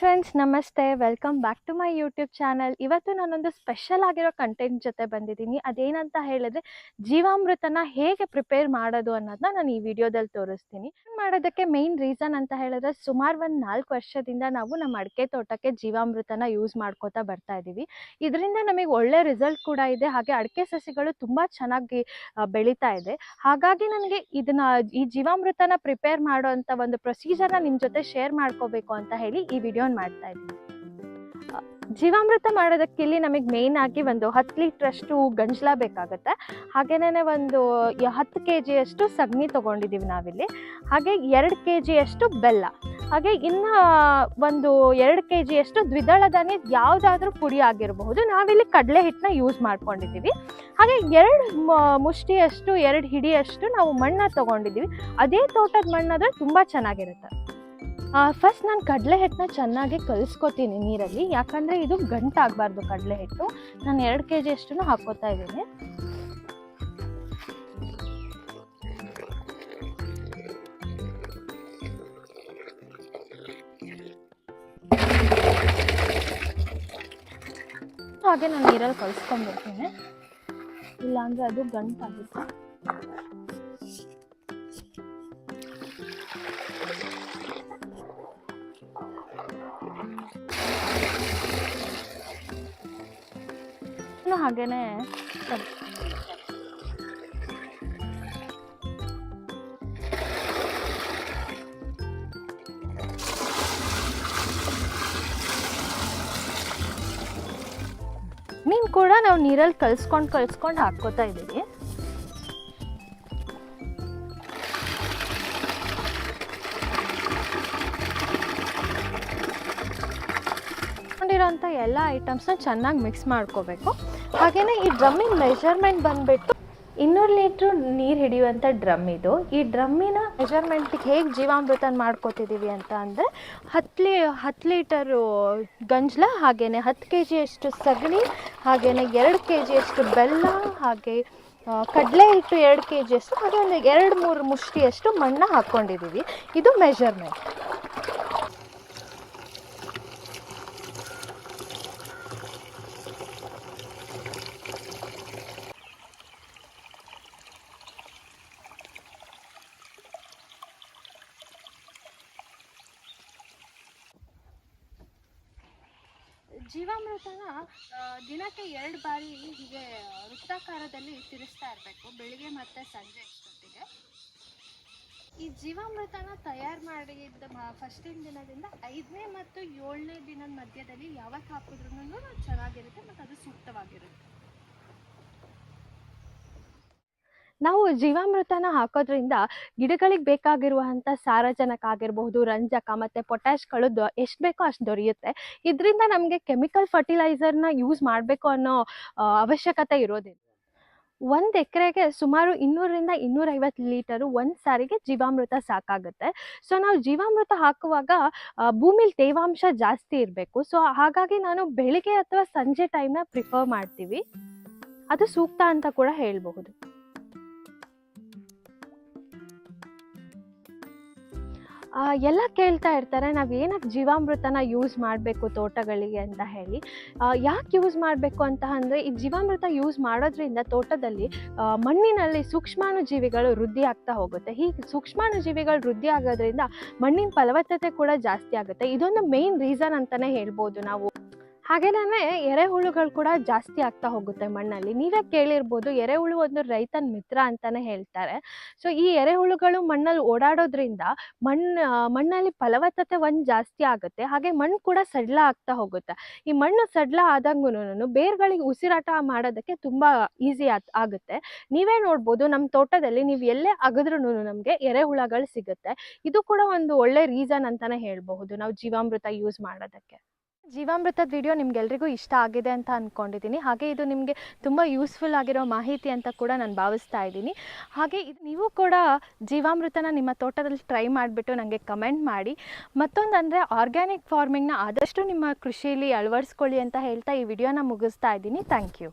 Friends ನಮಸ್ತೆ. Welcome back to my YouTube channel ಇವತ್ತು ನಾನೊಂದು ಸ್ಪೆಷಲ್ ಆಗಿರೋ ಕಂಟೆಂಟ್ ಜೊತೆ ಬಂದಿದ್ದೀನಿ. ಅದೇನಂತ ಹೇಳಿದ್ರೆ, ಜೀವಾಮೃತನ ಹೇಗೆ ಪ್ರಿಪೇರ್ ಮಾಡೋದು ಅನ್ನೋದನ್ನ ನಾನು ಈ ವಿಡಿಯೋದಲ್ಲಿ ತೋರಿಸ್ತೀನಿ. ಮಾಡೋದಕ್ಕೆ ಮೇನ್ ರೀಸನ್ ಅಂತ ಹೇಳಿದ್ರೆ, ಸುಮಾರು ಒಂದು ನಾಲ್ಕು ವರ್ಷದಿಂದ ನಾವು ನಮ್ಮ ಅಡಿಕೆ ತೋಟಕ್ಕೆ ಜೀವಾಮೃತನ ಯೂಸ್ ಮಾಡ್ಕೋತಾ ಬರ್ತಾ ಇದ್ದೀವಿ ಇದರಿಂದ ನಮಗೆ ಒಳ್ಳೆ ರಿಸಲ್ಟ್ ಕೂಡ ಇದೆ. ಹಾಗೆ ಅಡಿಕೆ ಸಸಿಗಳು ತುಂಬ ಚೆನ್ನಾಗಿ ಬೆಳೀತಾ ಇದೆ. ಹಾಗಾಗಿ ನನಗೆ ಇದನ್ನ, ಈ ಜೀವಾಮೃತನ ಪ್ರಿಪೇರ್ ಮಾಡೋ ಒಂದು ಪ್ರೊಸೀಜರ್ನ ನಿಮ್ಮ ಜೊತೆ ಶೇರ್ ಮಾಡ್ಕೋಬೇಕು ಅಂತ ಹೇಳಿ ಈ ಮಾಡ್ತಾ ಇದ್ದೀನಿ. ಜೀವಾಮೃತ ಮಾಡೋದಕ್ಕೆ ಇಲ್ಲಿ ನಮಗೆ ಮೇಯ್ನ್ ಆಗಿ ಒಂದು ಹತ್ತು ಲೀಟ್ರಷ್ಟು ಗಂಜಲ ಬೇಕಾಗುತ್ತೆ. ಹಾಗೇನೇ ಒಂದು ಹತ್ತು ಕೆ ಜಿಯಷ್ಟು ಸಗಣಿ ತೊಗೊಂಡಿದ್ದೀವಿ ನಾವಿಲ್ಲಿ. ಹಾಗೆ ಎರಡು ಕೆ ಜಿಯಷ್ಟು ಬೆಲ್ಲ. ಹಾಗೆ ಇನ್ನು ಒಂದು ಎರಡು ಕೆ ಜಿಯಷ್ಟು ದ್ವಿದಳ ಧಾನ್ಯ ಯಾವುದಾದ್ರೂ ಪುಡಿ ಆಗಿರಬಹುದು. ನಾವಿಲ್ಲಿ ಕಡಲೆ ಹಿಟ್ಟನ್ನ ಯೂಸ್ ಮಾಡ್ಕೊಂಡಿದ್ದೀವಿ ಹಾಗೆ ಎರಡು ಮುಷ್ಟಿಯಷ್ಟು, ಎರಡು ಹಿಡಿಯಷ್ಟು ನಾವು ಮಣ್ಣ ತೊಗೊಂಡಿದ್ದೀವಿ ಅದೇ ತೋಟದ ಮಣ್ಣಾದರೆ ತುಂಬ ಚೆನ್ನಾಗಿರುತ್ತೆ. ಫಸ್ಟ್ ನಾನು ಕಡಲೆ ಹಿಟ್ಟನ್ನ ಚೆನ್ನಾಗಿ ಕಲಿಸ್ಕೊತೀನಿ ನೀರಲ್ಲಿ. ಯಾಕಂದರೆ ಇದು ಗಂಟಾಗಬಾರ್ದು ಕಡಲೆ ಹಿಟ್ಟು ನಾನು ಎರಡು ಕೆ ಜಿ ಅಷ್ಟು ಹಾಕೋತಾ ಇದ್ದೀನಿ. ಹಾಗೆ ನಾನು ನೀರಲ್ಲಿ ಕಲಿಸ್ಕೊಂಡ್ಬಿಡ್ತೀನಿ. ಇಲ್ಲಾಂದರೆ ಅದು ಗಂಟಾಗುತ್ತೆ. ಹಾಗೇನೆ ಮೀನು ಕೂಡ ನಾವು ನೀರಲ್ಲಿ ಕಲ್ಸ್ಕೊಂಡು ಕಲ್ಸ್ಕೊಂಡು ಹಾಕ್ಕೋತಾ ಇದ್ದೀವಿ ಎಲ್ಲ ಐಟಮ್ಸ್ನ ಚೆನ್ನಾಗಿ ಮಿಕ್ಸ್ ಮಾಡ್ಕೋಬೇಕು. ಹಾಗೆಯೇ ಈ ಡ್ರಮ್ಮಿನ ಮೆಷರ್ಮೆಂಟ್ ಬಂದ್ಬಿಟ್ಟು ಇನ್ನೂರು ಲೀಟ್ರ್ ನೀರು ಹಿಡಿಯುವಂಥ ಡ್ರಮ್ ಇದು. ಈ ಡ್ರಮ್ಮಿನ ಮೆಜರ್ಮೆಂಟಿಗೆ ಹೇಗೆ ಜೀವಾಮೃತನ ಮಾಡ್ಕೋತಿದ್ದೀವಿ ಅಂತ ಅಂದರೆ ಹತ್ತು ಲೀ, ಹತ್ತು ಲೀಟರು ಗಂಜಲ ಹಾಗೆಯೇ ಹತ್ತು ಕೆ ಜಿಯಷ್ಟು ಸಗಣಿ ಹಾಗೆಯೇ ಎರಡು ಕೆ ಜಿಯಷ್ಟು ಬೆಲ್ಲ, ಹಾಗೆ ಕಡಲೆ ಹಿಟ್ಟು ಎರಡು ಕೆ ಜಿಯಷ್ಟು ಹಾಗೆ ಒಂದು ಎರಡು ಮೂರು ಮುಷ್ಟಿಯಷ್ಟು ಮಣ್ಣು ಹಾಕ್ಕೊಂಡಿದ್ದೀವಿ ಇದು ಮೆಜರ್ಮೆಂಟ್ ಜೀವಾಮೃತನ ದಿನಕ್ಕೆ ಎರಡು ಬಾರಿ ಹೀಗೆ ವೃತ್ತಾಕಾರದಲ್ಲಿ ತಿರುಸ್ತಾ ಇರಬೇಕು. ಬೆಳಿಗ್ಗೆ ಮತ್ತು ಸಂಜೆ ಇಷ್ಟೊತ್ತಿಗೆ. ಈ ಜೀವಾಮೃತನ ತಯಾರು ಮಾಡಿದ ಫಸ್ಟಿನ ದಿನದಿಂದ ಐದನೇ ಮತ್ತು ಏಳನೇ ದಿನದ ಮಧ್ಯದಲ್ಲಿ ಯಾವತ್ತು ಹಾಕಿದ್ರೂ ಚೆನ್ನಾಗಿರುತ್ತೆ ಮತ್ತು ಅದು ಸೂಕ್ತವಾಗಿರುತ್ತೆ. ನಾವು ಜೀವಾಮೃತನ ಹಾಕೋದ್ರಿಂದ ಗಿಡಗಳಿಗೆ ಬೇಕಾಗಿರುವಂಥ ಸಾರಜನಕ ಆಗಿರಬಹುದು ರಂಜಕ ಮತ್ತು ಪೊಟ್ಯಾಶ್ಗಳು ದೊ, ಎಷ್ಟು ಬೇಕೋ ಅಷ್ಟು ದೊರೆಯುತ್ತೆ. ಇದರಿಂದ ನಮಗೆ ಕೆಮಿಕಲ್ ಫರ್ಟಿಲೈಸರ್ನ ಯೂಸ್ ಮಾಡಬೇಕು ಅನ್ನೋ ಅವಶ್ಯಕತೆ ಇರೋದಿಲ್ಲ. ಒಂದು ಎಕರೆಗೆ ಸುಮಾರು ಇನ್ನೂರರಿಂದ ಇನ್ನೂರೈವತ್ತು ಲೀಟರು ಒಂದು ಸಾರಿಗೆ ಜೀವಾಮೃತ ಸಾಕಾಗುತ್ತೆ. ಸೊ, ನಾವು ಜೀವಾಮೃತ ಹಾಕುವಾಗ ಭೂಮಿಲಿ ತೇವಾಂಶ ಜಾಸ್ತಿ ಇರಬೇಕು. ಸೊ, ಹಾಗಾಗಿ ನಾನು ಬೆಳಿಗ್ಗೆ ಅಥವಾ ಸಂಜೆ ಟೈಮ್ನ ಪ್ರಿಫರ್ ಮಾಡ್ತೀವಿ. ಅದು ಸೂಕ್ತ ಅಂತ ಕೂಡ ಹೇಳಬಹುದು. ಎಲ್ಲ ಕೇಳ್ತಾ ಇರ್ತಾರೆ, ನಾವು ಏನಕ್ಕೆ ಜೀವಾಮೃತನ ಯೂಸ್ ಮಾಡಬೇಕು ತೋಟಗಳಿಗೆ ಅಂತ ಹೇಳಿ. ಯಾಕೆ ಯೂಸ್ ಮಾಡಬೇಕು ಅಂತ ಅಂದರೆ, ಈ ಜೀವಾಮೃತ ಯೂಸ್ ಮಾಡೋದ್ರಿಂದ ತೋಟದಲ್ಲಿ ಮಣ್ಣಿನಲ್ಲಿ ಸೂಕ್ಷ್ಮಾಣು ಜೀವಿಗಳು ವೃದ್ಧಿ ಆಗ್ತಾ ಹೋಗುತ್ತೆ. ಹೀಗೆ ಸೂಕ್ಷ್ಮಾಣು ಜೀವಿಗಳು ವೃದ್ಧಿ ಆಗೋದ್ರಿಂದ ಮಣ್ಣಿನ ಫಲವತ್ತತೆ ಕೂಡ ಜಾಸ್ತಿ ಆಗುತ್ತೆ. ಇದೊಂದು ಮೇನ್ ರೀಸನ್ ಅಂತಲೇ ಹೇಳ್ಬೋದು ನಾವು. ಹಾಗೇನೇ ಎರೆಹುಳುಗಳು ಕೂಡ ಜಾಸ್ತಿ ಆಗ್ತಾ ಹೋಗುತ್ತೆ ಮಣ್ಣಲ್ಲಿ. ನೀವೇ ಕೇಳಿರ್ಬೋದು ಎರೆಹುಳು ಒಂದು ರೈತನ ಮಿತ್ರ ಅಂತಾನೆ ಹೇಳ್ತಾರೆ. ಸೊ ಈ ಎರೆಹುಳುಗಳು ಮಣ್ಣಲ್ಲಿ ಓಡಾಡೋದ್ರಿಂದ ಮಣ್ಣು ಮಣ್ಣಲ್ಲಿ ಫಲವತ್ತತೆ ಒಂದು ಜಾಸ್ತಿ ಆಗುತ್ತೆ. ಹಾಗೆ ಮಣ್ಣು ಕೂಡ ಸಡ್ಲ ಆಗ್ತಾ ಹೋಗುತ್ತೆ. ಈ ಮಣ್ಣು ಸಡ್ಲ ಆದಂಗೂ ಬೇರ್ಗಳಿಗೆ ಉಸಿರಾಟ ಮಾಡೋದಕ್ಕೆ ತುಂಬ ಈಸಿ ಆಗುತ್ತೆ. ನೀವೇ ನೋಡ್ಬೋದು ನಮ್ಮ ತೋಟದಲ್ಲಿ ನೀವು ಎಲ್ಲೇ ಅಗದ್ರೂ ನಮಗೆ ಎರೆಹುಳಗಳು ಸಿಗುತ್ತೆ. ಇದು ಕೂಡ ಒಂದು ಒಳ್ಳೆ ರೀಸನ್ ಅಂತಾನೆ ಹೇಳಬಹುದು ನಾವು ಜೀವಾಮೃತ ಯೂಸ್ ಮಾಡೋದಕ್ಕೆ. ಜೀವಾಮೃತದ ವಿಡಿಯೋ ನಿಮ್ಗೆಲ್ರಿಗೂ ಇಷ್ಟ ಆಗಿದೆ ಅಂತ ಅಂದ್ಕೊಂಡಿದ್ದೀನಿ ಹಾಗೆ ಇದು ನಿಮಗೆ ತುಂಬ ಯೂಸ್ಫುಲ್ ಆಗಿರೋ ಮಾಹಿತಿ ಅಂತ ಕೂಡ ನಾನು ಭಾವಿಸ್ತಾ ಇದ್ದೀನಿ. ಹಾಗೆ ಇದು ನೀವು ಕೂಡ ಜೀವಾಮೃತನ ನಿಮ್ಮ ತೋಟದಲ್ಲಿ ಟ್ರೈ ಮಾಡಿಬಿಟ್ಟು ನನಗೆ ಕಮೆಂಟ್ ಮಾಡಿ. ಮತ್ತೊಂದು ಅಂದರೆ ಆರ್ಗ್ಯಾನಿಕ್ ಫಾರ್ಮಿಂಗ್ನ ಆದಷ್ಟು ನಿಮ್ಮ ಕೃಷಿಯಲ್ಲಿ ಅಳವಡಿಸ್ಕೊಳ್ಳಿ ಅಂತ ಹೇಳ್ತಾ ಈ ವಿಡಿಯೋನ ಮುಗಿಸ್ತಾ ಇದ್ದೀನಿ. Thank you